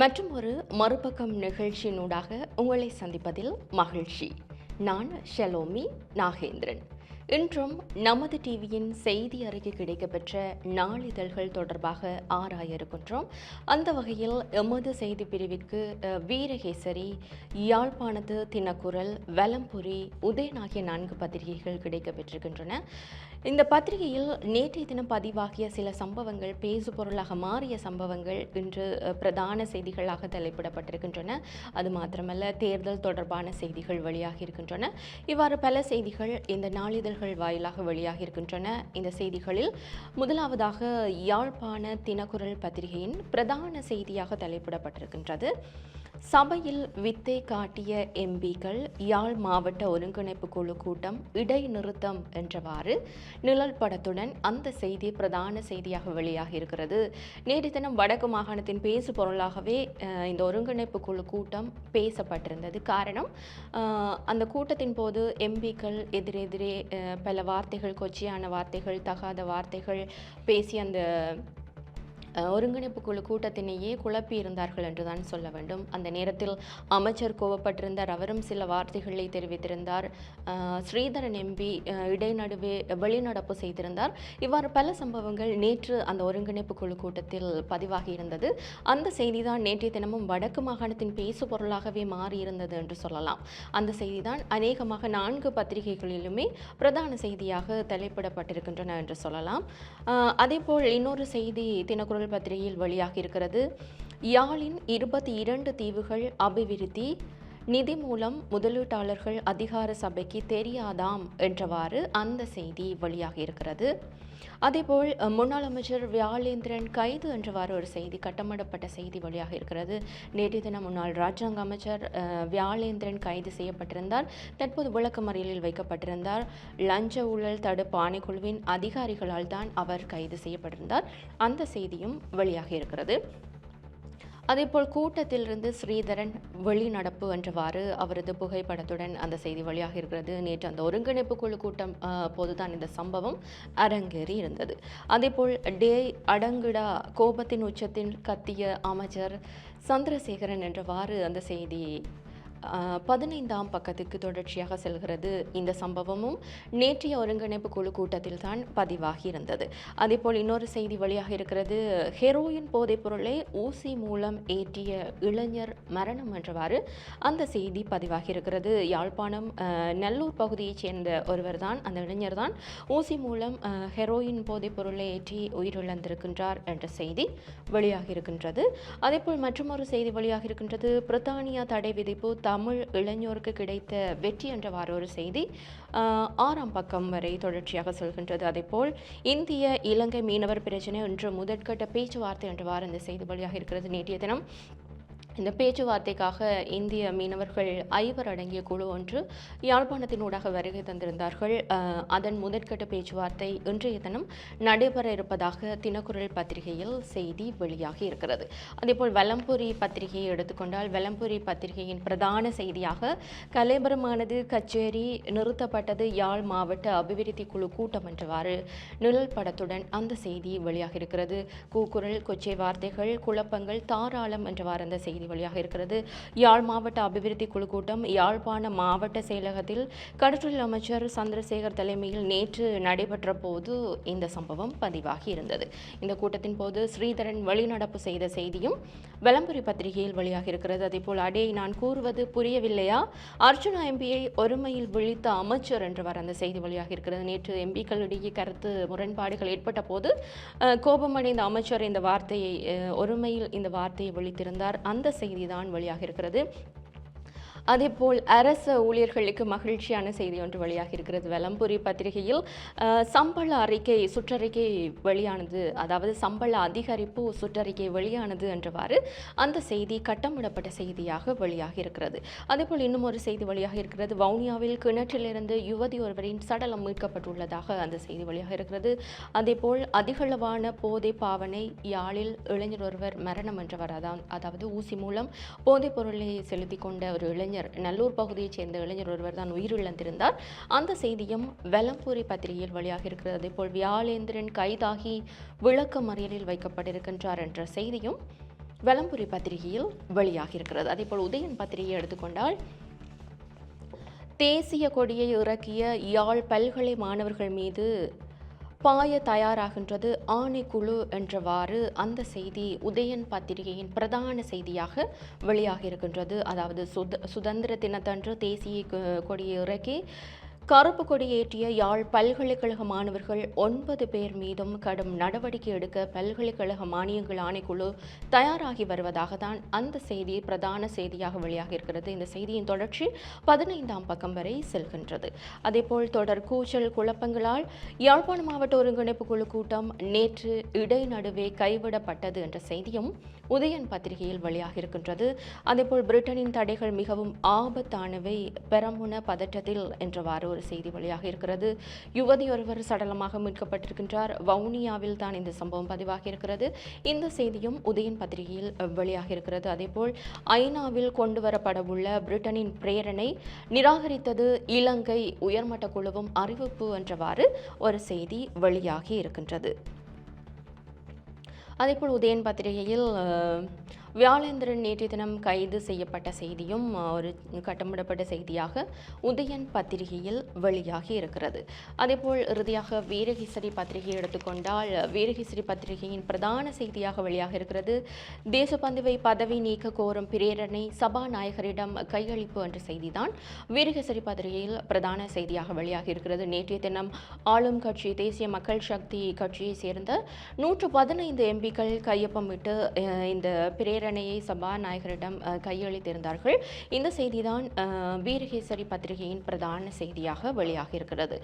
மற்றும் ஒரு மறுபக்கம் நிகழ்ச்சியினூடாக உங்களை சந்திப்பதில் மகிழ்ச்சி. நான் ஷெலோமி நாகேந்திரன். இன்றும் நமது டிவியின் செய்தி அறிக்கை கிடைக்கப்பெற்ற நாளிதழ்கள் தொடர்பாக ஆராய இருக்கின்றோம். அந்த வகையில் எமது செய்தி பிரிவிற்கு வீரகேசரி யாழ்ப்பாணத்து தினக்குரல் வலம்புரி உதயன் ஆகிய நான்கு பத்திரிகைகள் கிடைக்கப்பெற்றிருக்கின்றன. இந்த பத்திரிகையில் நேற்றைய தினம் பதிவாகிய சில சம்பவங்கள் பேசு பொருளாக மாறிய சம்பவங்கள் இன்று பிரதான செய்திகளாக தலைப்பிடப்பட்டிருக்கின்றன. அது மாத்திரமல்ல தேர்தல் தொடர்பான செய்திகள் வெளியாகி இருக்கின்றன. இவ்வாறு பல செய்திகள் இந்த செய்திகள் வாயிலாக வெளியாகி இருக்கின்றன. இந்த செய்திகளில் முதலாவதாக யாழ்ப்பாண தினக்குரல் பத்திரிகையின் பிரதான செய்தியாக தலைப்பிடப்பட்டிருக்கின்றது. சபையில் வித்தை காட்டிய எம்பிக்கள் யாழ் மாவட்ட ஒருங்கிணைப்பு குழு கூட்டம் இடைநிறுத்தம் என்றவாறு நிழல் படத்துடன் அந்த செய்தி பிரதான செய்தியாக வெளியாகி இருக்கிறது. நேற்று தினம் வடக்கு மாகாணத்தின் பேசு பொருளாகவே இந்த ஒருங்கிணைப்பு குழு கூட்டம் பேசப்பட்டிருந்தது. காரணம் அந்த கூட்டத்தின் போது எம்பிக்கள் எதிரெதிரே பல வார்த்தைகள் கொச்சியான வார்த்தைகள் தகாத வார்த்தைகள் பேசி அந்த ஒருங்கிணைப்பு குழு கூட்டத்தினையே குழப்பி இருந்தார்கள் என்றுதான் சொல்ல வேண்டும். அந்த நேரத்தில் அமைச்சர் கோவப்பட்டிருந்தார். அவரும் சில வார்த்தைகளை தெரிவித்திருந்தார். ஸ்ரீதரன் எம்பி இடைநடுவே வெளிநடப்பு செய்திருந்தார். இவ்வாறு பல சம்பவங்கள் நேற்று அந்த ஒருங்கிணைப்பு குழு கூட்டத்தில் பதிவாகி இருந்தது. அந்த செய்திதான் நேற்றைய தினமும் வடக்கு மாகாணத்தின் பேசு பொருளாகவே மாறியிருந்தது என்று சொல்லலாம். அந்த செய்திதான் அநேகமாக நான்கு பத்திரிகைகளிலுமே பிரதான செய்தியாக தலைப்பிடப்பட்டிருக்கின்றன என்று சொல்லலாம். அதேபோல் இன்னொரு செய்தி தினக்குரல் பத்திரிகையில் வெளியாக இருக்கிறது. யாழின் இருபத்தி இரண்டு தீவுகள் அபிவிருத்தி நிதி மூலம் முதலீட்டாளர்கள் அதிகார சபைக்கு தெரியாதாம் என்றவாறு அந்த செய்தி வெளியாகி இருக்கிறது. அதேபோல் முன்னாள் அமைச்சர் வியாழேந்திரன் கைது என்றவாறு ஒரு செய்தி கட்டமிடப்பட்ட செய்தி வெளியாக இருக்கிறது. நேற்று தினம் முன்னாள் ராஜாங்க அமைச்சர் வியாழேந்திரன் கைது செய்யப்பட்டிருந்தார். தற்போது விளக்கமறியலில் வைக்கப்பட்டிருந்தார். லஞ்ச ஊழல் தடுப்பு ஆணைக்குழுவின் அதிகாரிகளால் தான் அவர் கைது செய்யப்பட்டிருந்தார். அந்த செய்தியும் வெளியாகி இருக்கிறது. அதேபோல் கூட்டத்திலிருந்து ஸ்ரீதரன் வெளிநடப்பு என்றவாறு அவரது புகைப்படத்துடன் அந்த செய்தி வழியாக இருக்கிறது. நேற்று அந்த ஒருங்கிணைப்பு குழு கூட்டம் போதுதான் இந்த சம்பவம் அரங்கேறி இருந்தது. அதேபோல் டே அடங்குடா கோபத்தின் உச்சத்தில் கத்திய அமைச்சர் சந்திரசேகரன் என்றவாறு அந்த செய்தி பதினைந்தாம் பக்கத்துக்கு தொடர்ச்சியாக செல்கிறது இந்த சம்பவமும். நேற்றைய ஒருங்கிணைப்பு குழு கூட்டத்தில் தான் பதிவாகி இருந்தது. அதேபோல் இன்னொரு செய்தி வெளியாக இருக்கிறது. ஹெரோயின் போதைப் பொருளை ஊசி மூலம் ஏற்றிய இளைஞர் மரணம் என்றவாறு அந்த செய்தி பதிவாகி இருக்கிறது. யாழ்ப்பாணம் நல்லூர் பகுதியைச் சேர்ந்த ஒருவர் தான் அந்த இளைஞர் தான் ஊசி மூலம் ஹெரோயின் போதைப் பொருளை ஏற்றி உயிரிழந்திருக்கின்றார் என்ற செய்தி வெளியாகி இருக்கின்றது. அதேபோல் மற்றொரு செய்தி வெளியாக இருக்கின்றது. பிரித்தானியா தடை விதிப்பு தமிழ் இளைஞருக்கு கிடைத்த வெற்றி என்றவாறு ஒரு செய்தி ஆறாம் பக்கம் வரை தொடர்ச்சியாக சொல்கின்றது. அதேபோல் இந்திய இலங்கை மீனவர் பிரச்சனை இன்று முதற்கட்ட பேச்சுவார்த்தை என்றவாறு இந்த செய்தி வழியாக இருக்கிறது. நேற்றைய தினம் இந்த பேச்சுவார்த்தைக்காக இந்திய மீனவர்கள் ஐவர் அடங்கிய குழு ஒன்று யாழ்ப்பாணத்தினூடாக வருகை தந்திருந்தார்கள். அதன் முதற்கட்ட பேச்சுவார்த்தை இன்றைய தினம் நடைபெற இருப்பதாக தினக்குரல் பத்திரிகையில் செய்தி வெளியாகி இருக்கிறது. அதேபோல் வலம்புரி பத்திரிகையை எடுத்துக்கொண்டால் வலம்புரி பத்திரிகையின் பிரதான செய்தியாக கலைபரமானது கச்சேரி நிறுத்தப்பட்டது. யாழ் மாவட்ட அபிவிருத்தி குழு கூட்டம் என்றவாறு நிழல் படத்துடன் அந்த செய்தி வெளியாகி இருக்கிறது. கூக்குரல் கொச்சை வார்த்தைகள் குழப்பங்கள் தாராளம் என்றவாறு அந்த செய்தி வழியாக இருக்கிறது. யாழ் மாவட்ட அபிவிருத்தி குழு கூட்டம் யாழ்ப்பாண மாவட்ட செயலகத்தில் கடற்றொழில் அமைச்சர் சந்திரசேகர் தலைமையில் நேற்று நடைபெற்ற போது இந்த சம்பவம் பதிவாகி இருந்தது. இந்த கூட்டத்தின் போது ஸ்ரீதரன் வெளிநடப்பு செய்த செய்தியும் விளம்பரி பத்திரிகையில் வெளியாக இருக்கிறது. அதேபோல் அடே நான் கூறுவது புரியவில்லையா? அர்ஜுனா எம்பியை ஒருமையில் விழித்த அமைச்சர் என்றவர் அந்த செய்தி வழியாக இருக்கிறது. நேற்று எம்பிக்களிடையே கருத்து முரண்பாடுகள் ஏற்பட்ட போது கோபமடைந்த அமைச்சர் இந்த வார்த்தையை ஒருமையில் இந்த வார்த்தையை விழித்திருந்தார். அந்த செய்திதான் வெளியாக இருக்கிறது அதேபோல் அரச ஊழியர்களுக்கு மகிழ்ச்சியான செய்தி ஒன்று வெளியாகி இருக்கிறது. வெலம்புரி பத்திரிகையில் சம்பள அறிக்கை சுற்றறிக்கை வெளியானது அதாவது சம்பள அதிகரிப்பு சுற்றறிக்கை வெளியானது என்றவாறு அந்த செய்தி கட்டமிடப்பட்ட செய்தியாக வெளியாகி இருக்கிறது. அதேபோல் இன்னும் ஒரு செய்தி வெளியாக இருக்கிறது. வவுனியாவில் கிணற்றிலிருந்து யுவதி ஒருவரின் சடலம் மீட்கப்பட்டுள்ளதாக அந்த செய்தி வெளியாக இருக்கிறது. அதேபோல் அதிகளவான போதை பாவனை யாழில் இளைஞர் ஒருவர் மரணம் என்றவர் அதான் அதாவது ஊசி மூலம் போதைப் பொருளை செலுத்தி கொண்ட ஒரு இளைஞர் நல்லூர் பகுதியைச் சேர்ந்த இளைஞர் ஒருவர் தான் உயிரிழந்திருந்தார். அந்த செய்தியும் வெலம்பூரி பத்திரிகையில் வெளியாக இருக்கிறது. அதேபோல் வியாழேந்திரன் கைதாகி விளக்க மறியலில் வைக்கப்பட்டிருக்கின்றார் என்ற செய்தியும் வெலம்புரி பத்திரிகையில் வெளியாக இருக்கிறது. அதேபோல் உதயன் பத்திரிகையை எடுத்துக்கொண்டால் தேசிய கொடியை இறக்கிய யாழ் பல்கலை மாணவர்கள் மீது பாய தயாராகின்றது ஆணைக்குழு என்றவாறு அந்த செய்தி உதயன் பத்திரிகையின் பிரதான செய்தியாக வெளியாகி இருக்கின்றது அதாவது சுத சுதந்திர தினத்தன்று தேசிய கொடியை இறக்கி கருப்பு கொடியேற்றிய யாழ் பல்கலைக்கழக மாணவர்கள் ஒன்பது பேர் மீதும் கடும் நடவடிக்கை எடுக்க பல்கலைக்கழக மானியங்கள் ஆணைக்குழு தயாராகி வருவதாக தான் அந்த செய்தி பிரதான செய்தியாக வெளியாகி இருக்கிறது இந்த செய்தியின் தொடர்ச்சி பதினைந்தாம் பக்கம் வரை செல்கின்றது. அதேபோல் தொடர் கூச்சல் குழப்பங்களால் யாழ்ப்பாண மாவட்ட ஒருங்கிணைப்பு குழு கூட்டம் நேற்று இடைநடுவே கைவிடப்பட்டது என்ற செய்தியும் உதயன் பத்திரிகையில் வெளியாகி இருக்கின்றது அதேபோல் பிரிட்டனின் தடைகள் மிகவும் ஆபத்தானவை. பெரமுன பதற்றத்தில் என்றவாறு ஒரு செய்தி வழியாக இருக்கிறது. யுவதி ஒருவர் சடலமாக மீட்கப்பட்டிருக்கின்றார். வவுனியாவில் தான் இந்த சம்பவம் பதிவாகி இருக்கிறது. இந்த செய்தியும் உதயன் பத்திரிகையில் வெளியாகி இருக்கிறது. அதேபோல் ஐநாவில் கொண்டு வரப்படவுள்ள பிரிட்டனின் பிரேரணை நிராகரித்தது. இலங்கை உயர்மட்ட குழுவும் அறிவிப்பு என்றவாறு ஒரு செய்தி வெளியாகி இருக்கின்றது. அதேபோல் உதயன் பத்திரிகையில் வியாழேந்திரன் நேற்று தினம் கைது செய்யப்பட்ட செய்தியும் ஒரு கட்டமிடப்பட்ட செய்தியாக உதயன் பத்திரிகையில் வெளியாகி இருக்கிறது. அதேபோல் இறுதியாக வீரகேசரி பத்திரிகையை எடுத்துக்கொண்டால் வீரகேசரி பத்திரிகையின் பிரதான செய்தியாக வெளியாக இருக்கிறது. தேசபந்துவை பதவி நீக்க கோரும் பிரேரணை சபாநாயகரிடம் கையளிப்பு என்ற செய்திதான் வீரகேசரி பத்திரிகையில் பிரதான செய்தியாக வெளியாகி இருக்கிறது. நேற்றைய தினம் ஆளும் கட்சி தேசிய மக்கள் சக்தி கட்சியை சேர்ந்த நூற்று பதினைந்து எம்பிக்கள் கையொப்பமிட்டு இந்த இந்த பிரேரணையை சபாநாயகரிடம் கையளித்திருந்தார்கள். இந்த செய்திதான் வீரகேசரி பத்திரிகையின் பிரதான செய்தியாக வெளியாகி இருக்கிறது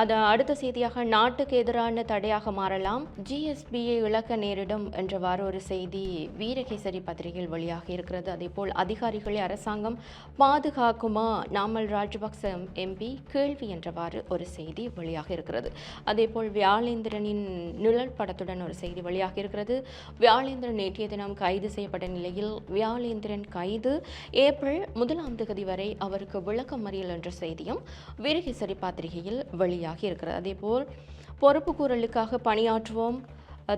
அது அடுத்த செய்தியாக நாட்டுக்கு எதிரான தடையாக மாறலாம் ஜிஎஸ்பியை இழக்க நேரிடும் என்றவாறு ஒரு செய்தி வீரகேசரி பத்திரிகையில் வெளியாகி இருக்கிறது அதேபோல் அதிகாரிகளை அரசாங்கம் பாதுகாக்குமா நாமல் ராஜபக்ச எம்பி கேள்வி என்றவாறு ஒரு செய்தி வெளியாக இருக்கிறது அதேபோல் வியாழேந்திரனின் நிழல் படத்துடன் ஒரு செய்தி வெளியாக இருக்கிறது வியாழேந்திரன் நேற்றைய தினம் கைது செய்யப்பட்ட நிலையில் வியாழேந்திரன் கைது. ஏப்ரல் முதலாம் தேதி வரை அவருக்கு விளக்கமறியல் என்ற செய்தியும் வீரகேசரி பத்திரிகையில் வெளியாகி இருக்கிறது. அதேபோல் பொறுப்புக்கூறலுக்காக பணியாற்றுவோம்.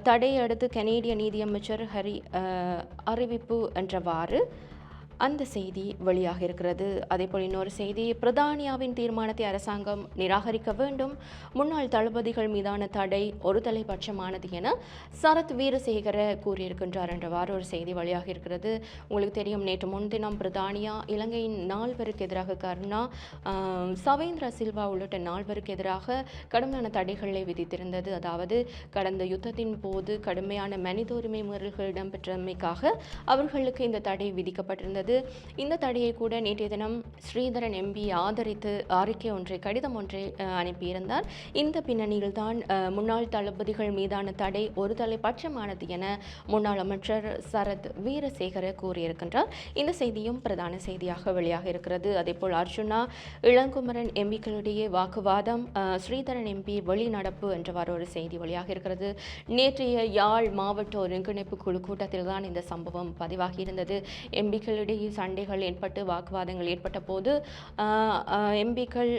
தடையை அடுத்து கனேடிய நீதியமைச்சர் ஹரி அறிவிப்பு என்றவாறு அந்த செய்தி வெளியாக இருக்கிறது. அதேபோல் இன்னொரு செய்தி பிரதானியாவின் தீர்மானத்தை அரசாங்கம் நிராகரிக்க வேண்டும். முன்னாள் தளபதிகள் மீதான தடை ஒரு தலைபட்சமானது என சரத் வீரசேகர கூறியிருக்கின்றார் என்றவாறு ஒரு செய்தி வெளியாக இருக்கிறது. உங்களுக்கு தெரியும் நேற்று முன்தினம் பிரதானியா இலங்கையின் நால்வருக்கு எதிராக கருணா சவேந்திர சில்வா உள்ளிட்ட நால்வருக்கு எதிராக கடுமையான தடைகளை விதித்திருந்தது. அதாவது கடந்த யுத்தத்தின் போது கடுமையான மனித உரிமை மீறல்கள் இடம்பெற்றமைக்காக அவர்களுக்கு இந்த தடை விதிக்கப்பட்டிருந்தது. இந்த தடையை கூட நேற்றைய தினம் ஸ்ரீதரன் எம்பி ஆதரித்து அறிக்கை ஒன்றை கடிதம் ஒன்றை அனுப்பியிருந்தார். இந்த பின்னணியில் தான் முன்னாள் தளபதிகள் மீதான தடை ஒரு தலைபட்சமானது என முன்னாள் அமைச்சர் சரத் வீரசேகர கூறியிருக்கின்றார். இந்த செய்தியும் பிரதான செய்தியாக வெளியாக இருக்கிறது. அதேபோல் அர்ஜுனா இளங்குமரன் எம்பிக்களிடையே வாக்குவாதம் ஸ்ரீதரன் எம்பி வெளிநடப்பு என்றவாறு ஒரு செய்தி வெளியாக இருக்கிறது. நேற்றைய யாழ் மாவட்ட ஒருங்கிணைப்பு குழு கூட்டத்தில் தான் இந்த சம்பவம் பதிவாகியிருந்தது. எம்பிக்களுடைய எம்பிக்களிடையே சண்டைகள் ஏற்பட்டு வாக்குவாதங்கள் ஏற்பட்ட போது எம்பிக்கள்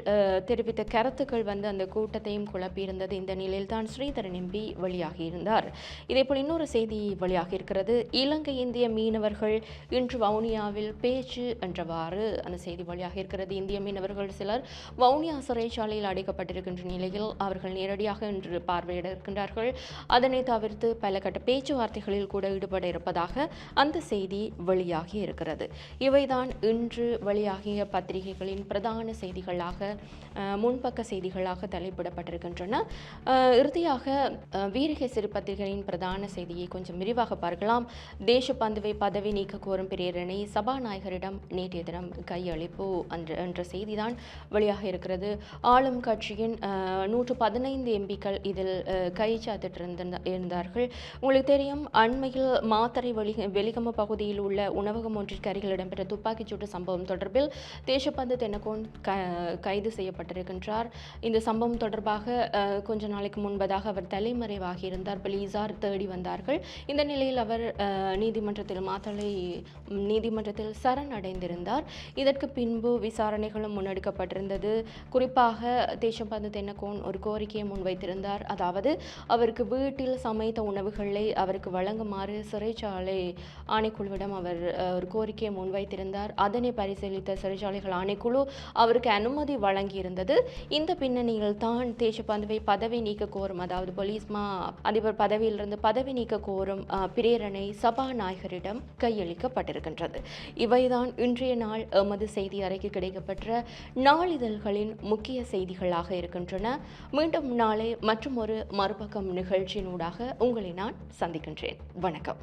தெரிவித்த கருத்துக்கள் வந்து அந்த கூட்டத்தையும் குழப்பியிருந்தது. இந்த நிலையில் தான் ஸ்ரீதரன் எம்பி வெளியாகியிருந்தார். இதேபோல் இன்னொரு செய்தி வெளியாகி இருக்கிறது இலங்கை இந்திய மீனவர்கள் இன்று வவுனியாவில் பேச்சு என்றவாறு அந்த செய்தி வெளியாக இருக்கிறது இந்திய மீனவர்கள் சிலர் வவுனியா சிறைச்சாலையில் அடைக்கப்பட்டிருக்கின்ற நிலையில் அவர்கள் நேரடியாக இன்று பார்வையிட இருக்கின்றார்கள். அதனை தவிர்த்து பல கட்ட பேச்சுவார்த்தைகளில் கூட ஈடுபட இருப்பதாக அந்த செய்தி வெளியாகி இருக்கிறது இவைதான் இன்று வெளியாகிய பத்திரிகைகளின் பிரதான செய்திகளாக முன்பக்க செய்திகளாக தலைப்பிடப்பட்டிருக்கின்றன. இறுதியாக வீரக சிறு பத்திரிகையின் பிரதான செய்தியை கொஞ்சம் விரிவாக பார்க்கலாம். தேசப்பந்துவை பதவி நீக்க கோரும் பிரேரணை சபாநாயகரிடம் நேற்றைய தினம் கையளிப்பு என்ற என்ற செய்திதான் வெளியாக இருக்கிறது. ஆளும் கட்சியின் நூற்று பதினைந்து எம்பிக்கள் இதில் கை கைச்சாத்திட்டிருந்த இருந்தார்கள். உங்களுக்கு தெரியும் அண்மையில் மாத்தறை வெளி வெளிகம பகுதியில் உள்ள உணவகம் ஒன்றிற்கு அதிகாரிகள் இடம்பெற்ற துப்பாக்கிச்சூட்டு சம்பவம் தொடர்பில் தேசப்பந்து தென்னகோன் க கைது செய்யப்பட்டிருக்கின்றார். இந்த சம்பவம் தொடர்பாக கொஞ்ச நாளைக்கு முன்பதாக அவர் தலைமறைவாகி இருந்தார். போலீசார் தேடி வந்தார்கள். இந்த நிலையில் அவர் நீதிமன்றத்தில் மாத்தளை நீதிமன்றத்தில் சரணடைந்திருந்தார். இதற்கு பின்பு விசாரணைகளும் முன்னெடுக்கப்பட்டிருந்தது. குறிப்பாக தேசப்பந்து தென்னகோன் ஒரு கோரிக்கையை முன்வைத்திருந்தார். அதாவது அவருக்கு வீட்டில் சமைத்த உணவுகளை அவருக்கு வழங்குமாறு சிறைச்சாலை ஆணைக்குழுவிடம் அவர் ஒரு கோரிக்கை கோரிக்கையை முன்வைத்திருந்தார். அதனை பரிசீலித்த சிறைச்சாலைகள் ஆணைக்குழு அவருக்கு அனுமதி வழங்கியிருந்தது. இந்த பின்னணியில் தான் தேசப்பந்துவை பதவி நீக்க கோரும் அதாவது போலீஸ் மா அதிபர் பதவியிலிருந்து பதவி நீக்க கோரும் பிரேரணை சபாநாயகரிடம் கையளிக்கப்பட்டிருக்கின்றது. இவைதான் இன்றைய நாள் எமது செய்தி அறைக்கு கிடைக்கப்பெற்ற நாளிதழ்களின் முக்கிய செய்திகளாக இருக்கின்றன. மீண்டும் நாளை மற்றும் ஒரு மறுபக்கம் நிகழ்ச்சியினூடாக உங்களை நான் சந்திக்கின்றேன். வணக்கம்.